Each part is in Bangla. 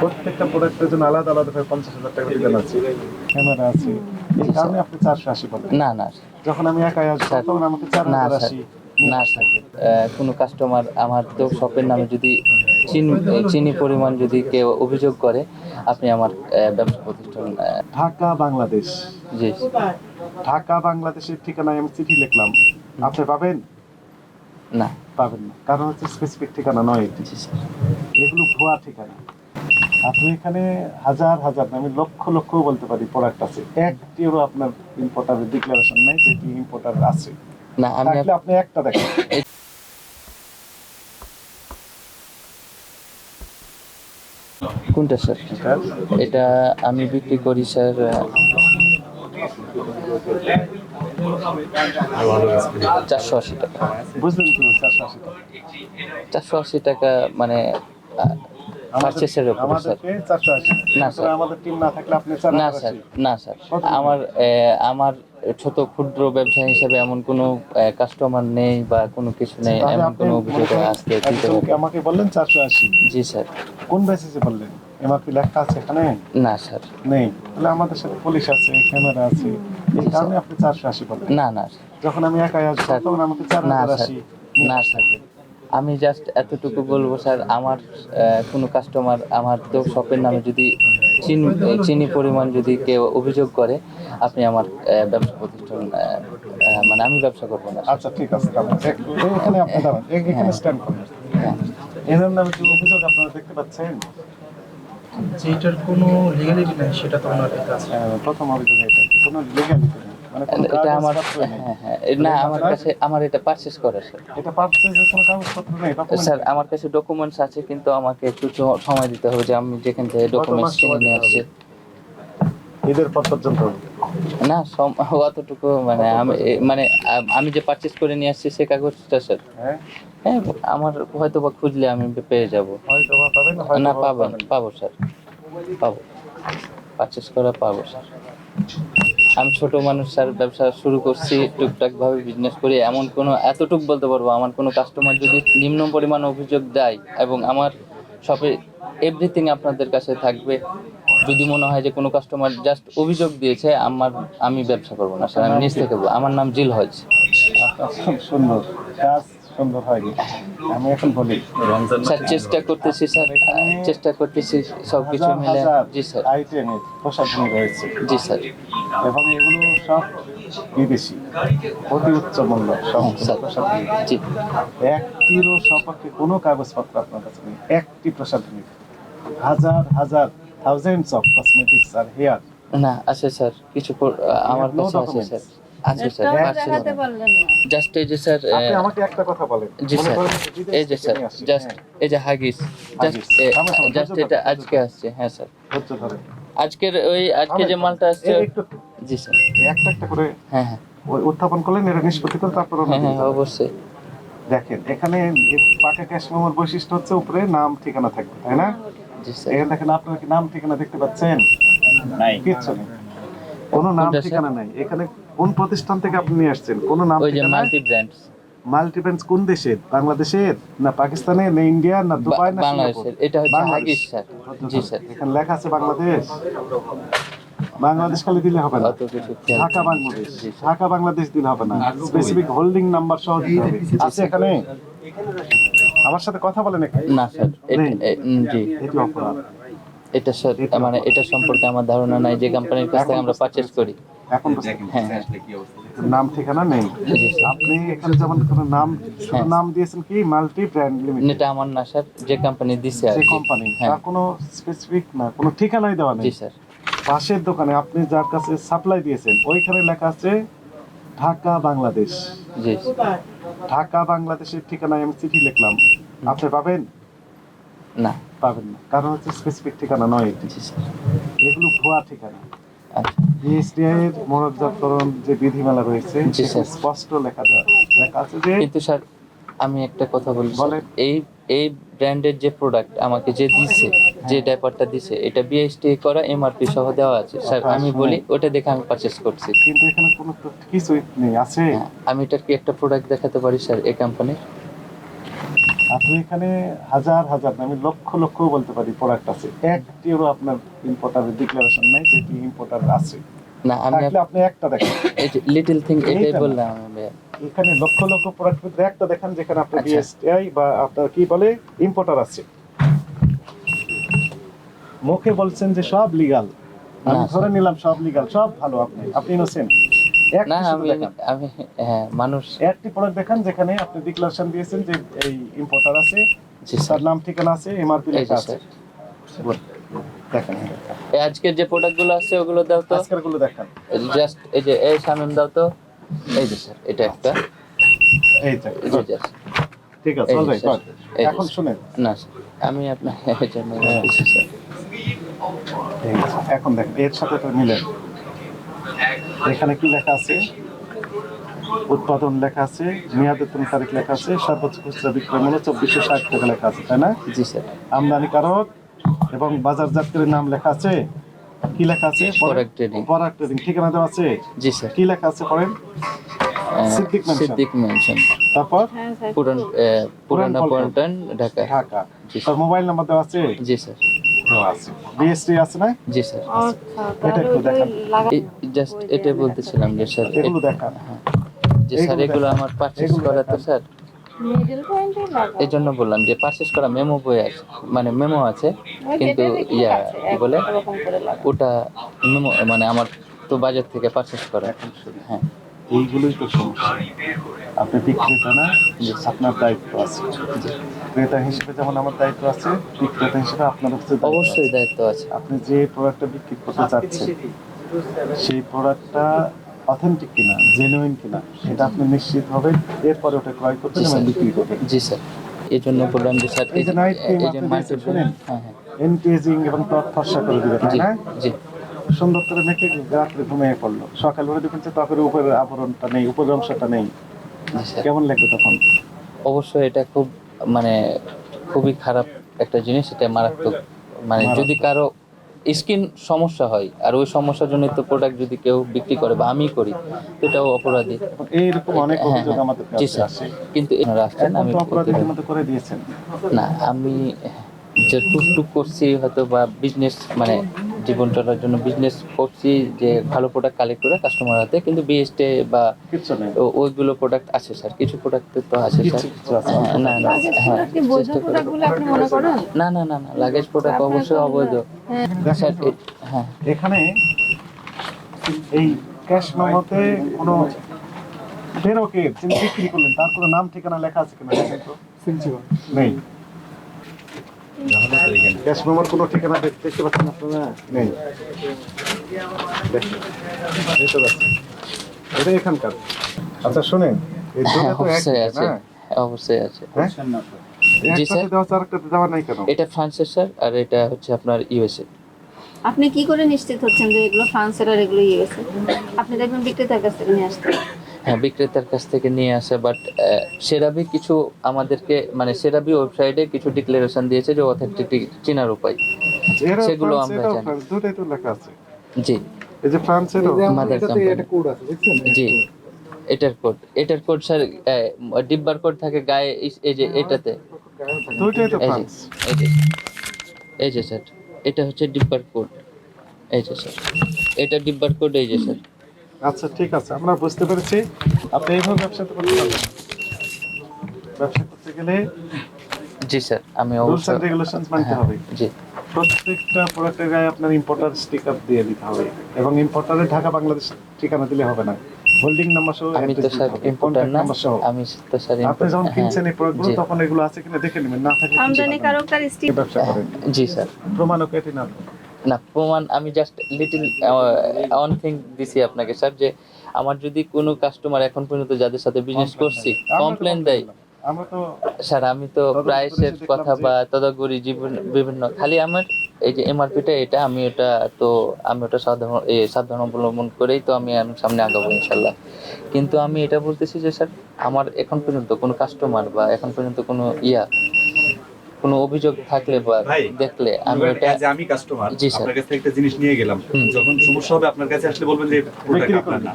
প্রত্যেকটা প্রোডাক্টের জন্য আলাদা আলাদা করে পঞ্চাশ হাজার টাকা দিবেন আছে। ক্যামেরা আছে। এই কারণে আপনি চারশো আশি বলেন। না না যখন আমি একাই আসব তখন আমাকে চার হাজার আশি। না কোনো কাস্টমার আমার তো শপের নামে যদি চিনি চিনি পরিমাণ যদি কেউ অভিযোগ করে আপনি আমার ব্যবসা প্রতিষ্ঠান ঢাকা বাংলাদেশ। জি ঢাকা বাংলাদেশের ঠিকানায় আমি চিঠি লিখলাম। আপনি পাবেন? না। পাবেন না। কারণ হচ্ছে স্পেসিফিক ঠিকানা নয় এগুলো ভুয়া ঠিকানা। আপনি এখানে হাজার হাজার আমি লক্ষ লক্ষ বলতে পারি প্রোডাক্ট আছে। একটিরও আপনার ইম্পোর্টারের ডিক্লারেশন নাই যে ইম্পোর্টার আছে। না আমি আপনি একটা দেখেন। কোনটা স্যার? স্যার? এটা আমি বিক্রি করি স্যার চারশো আশি টাকা। বুঝলেন চারশো আশি টাকা। চারশো আশি টাকা মানে পারচেসের স্যার। না, স্যার। না স্যার? আমার আমার ছোট ক্ষুদ্র ব্যবসা হিসেবে এমন কোনো কাস্টমার নেই বা কোনো কিছু নেই এমন কোনো অভিযোগ আসতে আমাকে বললেন চারশো আশি? জি স্যার। কোন বেসিসে বললেন? এমআরপি লেখা আছে এখানে? না স্যার। নেই। তাহলে আমাদের সাথে পুলিশ আছে ক্যামেরা আছে। এই কারণে আপনি চারশো আশি বললেন। না না যখন আমি একাই আসব তখন আমাকে চার না হাজার স্যার। আশি। না স্যার। আমি জাস্ট এতটুকু বলব স্যার আমার কোনো কাস্টমার আমার তো শপের নামে যদি চিনি চিনি পরিমাণ যদি কেউ অভিযোগ করে আপনি আমার ব্যবসা প্রতিষ্ঠান মানে আমি ব্যবসা করব না আচ্ছা ঠিক আছে এখানে আপনি দাঁড়ান এখানে হ্যাঁ। স্ট্যান্ড করুন। হ্যাঁ। এনার নামে যে অভিযোগ আপনারা দেখতে পাচ্ছেন? যেটার কোনো লিগালিটি নাই সেটা তো কাছে প্রথম অভিযোগ এটা কোনো লিগ্যালিটি এটা আমার হ্যাঁ হ্যাঁ না আমার কাছে আমার এটা করে স্যার এটা পার্সেজের কোনো কাগজপত্র নেই স্যার আমার কাছে ডকুমেন্টস আছে কিন্তু আমাকে একটু সময় দিতে হবে যে আমি যেখান থেকে ডকুমেন্টস কিনে নিয়ে আসছি। ঈদের পর পর্যন্ত না অতটুকু মানে আমি মানে আমি যে পারচেস করে নিয়ে আসছি সে কাগজটা স্যার হ্যাঁ। হ্যাঁ আমার হয়তো বা খুঁজলে আমি পেয়ে যাব। না পাবেন। পাবো স্যার পাবো। পারচেস করা পাবো স্যার আমি ছোট মানুষ স্যার ব্যবসা শুরু করছি, টুকটাক ভাবে বিজনেস করি। এমন কোনো, এতটুক বলতে পারব, আমার কোনো কাস্টমার যদি নিম্ন পরিমাণ অভিযোগ দেয় এবং আমার শপে এভরিথিং আপনাদের কাছে থাকবে, যদি মনে হয় যে কোনো কাস্টমার জাস্ট অভিযোগ দিয়েছে, আমার, আমি ব্যবসা করব না, স্যার, আমি নিজ থেকে আমার নাম জিল হজ সুন্দর সুন্দর হয়নি আমি এখন বলি স্যার চেষ্টা করতেছি স্যার। চেষ্টা করতেছি সব কিছু মিলে। জি স্যার। আইটেমের প্রসাধনী রয়েছে। জি স্যার। এবং এগুলো সব বিদেশি অতি উচ্চ মূল্য জি। একটিরও সপক্ষে কোনো কাগজপত্র আপনার কাছে নেই। একটি প্রসাধনী। হাজার হাজার থাউজেন্ডস অফ কসমেটিক্স আর হেয়ার না আছে স্যার। কিছু আমার কাছে আছে স্যার। আছে স্যার একটাও আছে দেখাতে পারলেন না। জাস্ট এই যে স্যার আপনি আমাকে একটা কথা বলেন। জি স্যার। করেন যে বিদেশ এই যে স্যার জাস্ট হ্যাঁ, এই যে হাগিস জাস্ট Huggies. আমার সামনে জাস্ট এটা আজকে আসছে হ্যাঁ স্যার। আজকের ওই আজকে যে মালটা আসছে জি স্যার। একটা একটা করে হ্যাঁ হ্যাঁ। ওই উত্থাপন করলেন এটা নিষ্পত্তি করে তারপর হ্যাঁ হ্যাঁ অবশ্যই। দেখেন এখানে পাকা ক্যাশ মেমোর বৈশিষ্ট্য হচ্ছে উপরে নাম ঠিকানা থাকবে তাই না? জি এখানে দেখেন আপনারা কি নাম ঠিকানা দেখতে পাচ্ছেন? নাই। কিচ্ছু নেই। কোনো নাম ঠিকানা নাই। এখানে কোন প্রতিষ্ঠান থেকে আপনি নিয়ে আসছেন? কোনো নাম ওই যে ঠিকানা? Multi brands. কোন দেশের বাংলাদেশের? না পাকিস্তানে না ইন্ডিয়া না দুবাই না বাংলাদেশের। এটা হচ্ছে। Huggies sir. জি স্যার। এখানে লেখা আছে বাংলাদেশ। বাংলাদেশ খালি দিলে হবে না। ঢাকা বাংলাদেশ। ঢাকা বাংলাদেশ দিলে হবে না। স্পেসিফিক হোল্ডিং নাম্বার সহ দিতে হবে। আছে এখানে? আমার সাথে কথা বলেন না স্যার। জি। এটি অপরাধ। এটা স্যার মানে এটা সম্পর্কে আমার ধারণা নাই। যে কোম্পানির কাছ থেকে আমরা পারচেস করি। এখন। হ্যাঁ হ্যাঁ। নাম ঠিকানা নেই। আপনি এখানে যেমন কোনো নাম শুধু হ্যাঁ। নাম দিয়েছেন কি? Multi brand limited. এটা আমার না স্যার যে কোম্পানি দিছে আর যে কোম্পানি তার কোনো স্পেসিফিক না কোনো ঠিকানাই দেওয়া জি নেই স্যার। পাশের দোকানে আপনি যার কাছে সাপ্লাই দিয়েছেন ওইখানে লেখা আছে ঢাকা বাংলাদেশ। জি। ঢাকা বাংলাদেশের ঠিকানায় আমি চিঠি লিখলাম। আপনি পাবেন? না। পাবেন না। কারণ হচ্ছে স্পেসিফিক ঠিকানা নয় এগুলো ভুয়া ঠিকানা। আচ্ছা। বিএসটিআই এর মনোজাতকরণ যে বিধিমালা রয়েছে স্যার। স্পষ্ট লেখা লেখা আছে যে কিন্তু স্যার আমি একটা কথা বলি। এই এই ব্র্যান্ডের যে প্রোডাক্ট আমাকে যে দিছে যে ডাইপারটা দিছে এটা বিএসটি করা এমআরপি সহ দেওয়া আছে। স্যার আচ্ছা, আমি বলি ওটা দেখে আমি পারচেস করছি। কিন্তু এখানে কোনো কিছুই নেই আছে? হ্যাঁ, আমি এটার কি একটা প্রোডাক্ট দেখাতে পারি স্যার এই কোম্পানির আপনি এখানে হাজার হাজার আমি লক্ষ লক্ষ বলতে পারি প্রোডাক্ট আছে। একটিরও আপনার ইম্পোর্টারের ডিক্লারেশন নাই যেটি ইম্পোর্টার আছে। না আমি আপনি একটা দেখেন। এই যে লিটল থিং এটাই বললাম এখানে লক্ষ লক্ষ প্রোডাক্ট ভিতরে একটা দেখেন যেখানে আপনার আচ্ছা। বিএসটিআই বা আপনার কি বলে ইম্পোর্টার আছে। মুখে বলছেন যে সব লিগাল আমি ধরে নিলাম সব লিগাল সব ভালো আপনি আপনি ইনোসেন্ট না আমি আমি হ্যাঁ মানুষ একটি প্রোডাক্ট দেখান যেখানে আপনি ডিক্লারেশন দিয়েছেন যে এই ইম্পোর্টার আছে তার নাম ঠিকানা আছে এমআরপি লেখা আছে দেখেন আজকের যে প্রোডাক্টগুলো আছে ওগুলো দাও তো আজকেরগুলো দেখান জাস্ট এই যে এই সামনে দাও তো এই যে স্যার এটা একটা ঠিক আছে অলরাইট এখন শুনেন না আমি আপনার হ্যাঁ। এখন দেখেন এর সাথে মিলেন এখানে কি লেখা আছে? উৎপাদন লেখা আছে মেয়াদোত্তম তারিখ লেখা আছে সর্বোচ্চ খুচরা বিক্রয় মূল্য চব্বিশশো ষাট টাকা লেখা আছে তাই না? জি স্যার। আমদানিকারক এবং বাজার বাজারজাতকারীর নাম লেখা আছে? কি লেখা আছে? Product trading। প্রোডাক্ট ট্রেডিং ঠিকানা দেওয়া আছে? জি স্যার। কি লেখা আছে পড়েন সিদ্দিক mention। সিদ্দিক মেনশন তারপর? পুরান আহ, পুরানা। পল্টন। ঢাকা। ঢাকা। তার মোবাইল নাম্বার দেওয়া আছে? জি স্যার। দেওয়া আছে বিএসটি আছে না? জি স্যার। এটা একটু দেখান। জাস্ট এটা বলতেছিলাম যে স্যার এগুলো দেখান যে স্যার এগুলো আমার পারচেজ করা তো স্যার। মিডল পয়েন্টে লাগা এই জন্য বললাম যে পারচেজ করা মেমো বই আছে মানে মেমো আছে কিন্তু ইয়া কি বলে? ওটা মেমো মানে আমার তো বাজার থেকে পারচেজ করা। হ্যাঁ। এইগুলোই তো সমস্যা। আপনি বিক্রেতা না? আপনার দায়িত্ব আছে। ক্রেতা হিসেবে যেমন আমার দায়িত্ব আছে বিক্রেতা হিসেবে আপনার হচ্ছে অবশ্যই দায়িত্ব আছে। আপনি যে প্রোডাক্টটা বিক্রি করতে চাচ্ছেন সেই প্রোডাক্টটা অথেন্টিক কিনা জেনুইন কিনা সেটা আপনি নিশ্চিত হবেন এরপরে ওটা ক্রয় করবেন এবং বিক্রি করবেন। জি স্যার। এই জন্য বললাম যে স্যার এই যে night cream এই যে মার্কেট দিয়েছেন, শুনেন? হ্যাঁ হ্যাঁ। এনটিএজিং এবং ত্বক ফর্সা করে দিবে তাই জি জি। সুন্দর করে মেখে রাত্রে ঘুমিয়ে পড়ল। সকাল উঠে দেখেন ত্বকের উপরের আবরণটা নেই উপরের অংশটা নেই। কেমন লাগবে তখন? অবশ্যই এটা খুব মানে খুবই খারাপ একটা জিনিস এটা মারাত্মক। মানে যদি কারও স্কিন সমস্যা হয় আর ওই সমস্যার জন্য তো প্রোডাক্ট যদি কেউ বিক্রি করে বা আমি করি এটাও অপরাধী। এইরকম অনেক হ্যাঁ, অভিযোগ হ্যাঁ। আমাদের কাছে আসে কিন্তু এখন আমি করে দিয়েছেন। না আমি যে টুকটুক করছি হয়তো বা বিজনেস মানে জীবন চলার জন্য বিজনেস করছি যে ভালো প্রোডাক্ট কালেক্ট করে কাস্টমার হাতে কিন্তু বিএসটে বা ওইগুলো প্রোডাক্ট আছে স্যার কিছু প্রোডাক্ট তো আছে স্যার আছে। হ্যাঁ, না না হ্যাঁ মনে না না না না লাগেজ প্রোডাক্ট অবশ্যই অবৈধ। হ্যাঁ। স্যার হ্যাঁ। এখানে এই ক্যাশ মেমোতে কোনো ফেরকের যিনি বিক্রি করলেন তার কোনো নাম ঠিকানা লেখা আছে কিনা নেই। ক্যাশ মেমোর কোনো ঠিকানা দেখতে পাচ্ছেন আপনারা নেই। এটা এখানকার আচ্ছা শুনেন এই দুটো তো অবশ্যই আছে না? অবশ্যই আছে হ্যাঁ? জি, স্যার। এটা ফ্রান্সের স্যার আর এটা হচ্ছে আপনার ইউএসএ আপনি কি করে নিশ্চিত হচ্ছেন যে এগুলো ফ্রান্সের আর এগুলো ইউএসএ আপনি দেখবেন বিক্রেতার কাছ থেকে নিয়ে আসতে হ্যাঁ বিক্রেতার কাছ থেকে নিয়ে আসে বাট সেরাবি কিছু আমাদেরকে মানে সেরাবি ওয়েবসাইটে কিছু ডিক্লারেশন দিয়েছে যে অথেন্টিক চেনার উপায়। সেগুলো আমরা জানি। দুটোই তো লেখা আছে। জি। এই যে ফ্রান্সেরও। মাদার কোম্পানি জি। এটার কোড এটার কোড স্যার ডিব্বার কোড থাকে গায়ে এই- যে এটাতে। দুইটাই তো ফ্রান্স। এই যে এই যে স্যার এটা হচ্ছে ডিব্বার কোড এই যে স্যার এটা ডিব্বার কোড এই যে স্যার আচ্ছা ঠিক আছে আমরা বুঝতে পেরেছি। আপনি এইভাবে ব্যবসাতে করতে পারবেন। ব্যবসা করতে গেলে জি স্যার আমি রুলস অবশ্যই এন্ড রেগুলেশনস মানতে হ্যাঁ, হবে। জি। প্রত্যেকটা প্রোডাক্টের গায়ে আপনার ইম্পোর্টার স্টিকার দিয়ে দিতে হবে। এবং ইম্পোর্টারের ঢাকা বাংলাদেশ ঠিকানা দিলে হবে না। হোল্ডিং নাম্বার সহ আমি তো স্যার ইম্পোর্টার না আমি তো স্যার আপনি যখন হ্যাঁ, কিনছেন এই প্রোডাক্টগুলো তখন এগুলো আছে কিনা দেখে নেবেন না থাকলে আমদানিকারক তার স্টিক ব্যবসা করেন। জি স্যার। প্রমাণও কেটে না না প্রমাণ আমি জাস্ট লিটিল অন থিং দিছি আপনাকে স্যার যে আমার যদি কোনো কাস্টমার এখন পর্যন্ত যাদের সাথে বিজনেস করছি কমপ্লেন দেয়। স্যার আমি তো প্রাইসের কথা বা তদাগরি জীবন বিভিন্ন খালি আমার এই যে এমআরপিটা এটা আমি ওটা তো আমি ওটা সাধারণ সাধারণ অবলম্বন করেই তো আমি আমি সামনে আগাবো ইনশাল্লাহ কিন্তু আমি এটা বলতেছি যে স্যার আমার এখন পর্যন্ত কোনো কাস্টমার বা এখন পর্যন্ত কোনো ইয়া কোনো অভিযোগ থাকলে বা দেখলে আমি as a আমি কাস্টমার জি, স্যার। আপনার কাছ থেকে একটা জিনিস নিয়ে গেলাম। যখন সমস্যা হবে আপনার কাছে আসলে বলবেন যে প্রোডাক্ট আপনার না।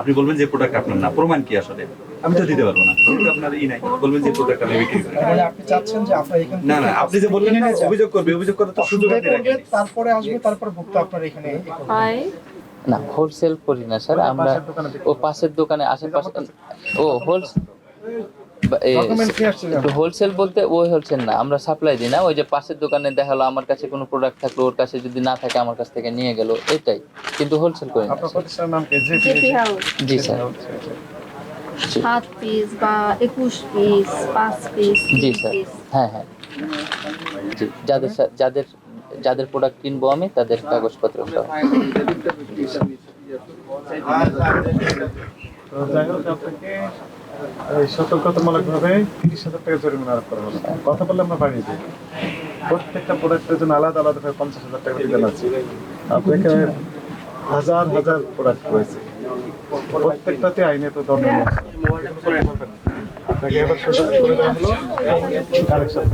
আপনি বলবেন যে প্রোডাক্ট আপনার না। প্রমাণ কি আসলে? আমি তো দিতে পারব না। কিন্তু আপনার ই নাই বলবেন যে প্রোডাক্ট আমি বিক্রি করি মানে আপনি চাচ্ছেন যে আপনার এখান না না আপনি যে বললেন না অভিযোগ করবে অভিযোগ করতে তো সুযোগ আপনি রাখেন তারপরে আসবে তারপর ভুক্ত আপনার এখানে। হয় না হোলসেল করি না স্যার। আমরা ও পাশের দোকানে আশেপাশে ও হোলসেল হোলসেল বলতে ওই হোলসেল না আমরা সাপ্লাই দিই না। ওই যে পাশের দোকানে দেখাল আমার কাছে কোনো প্রোডাক্ট থাকল ওর কাছে যদি না থাকে আমার কাছ থেকে নিয়ে গেল এটাই। কিন্তু হোলসেল করি না আপনার প্রতিষ্ঠানের নাম কি? জেপি হাউস জি স্যার। সাত পিস বা একুশ পিস পাঁচ পিস জি স্যার। হ্যাঁ হ্যাঁ। জি যাদের যাদের যাদের প্রোডাক্ট কিনবো আমি তাদের কাগজপত্র তো যাই হোক আপনাকে এই সতর্কতামূলক ভাবে তিরিশ হাজার টাকা জরিমানা আরোপ করা হলো কথা বললে আমরা বাড়িয়ে দিই। প্রত্যেকটা প্রোডাক্টের জন্য আলাদা আলাদা ভাবে পঞ্চাশ হাজার টাকা বিধান আছে আপনাকে হাজার হাজার প্রোডাক্ট রয়েছে। প্রত্যেকটাতে আইনে তো দণ্ড আপনাকে এবার সুযোগ করে দেওয়া হলো কালেকশন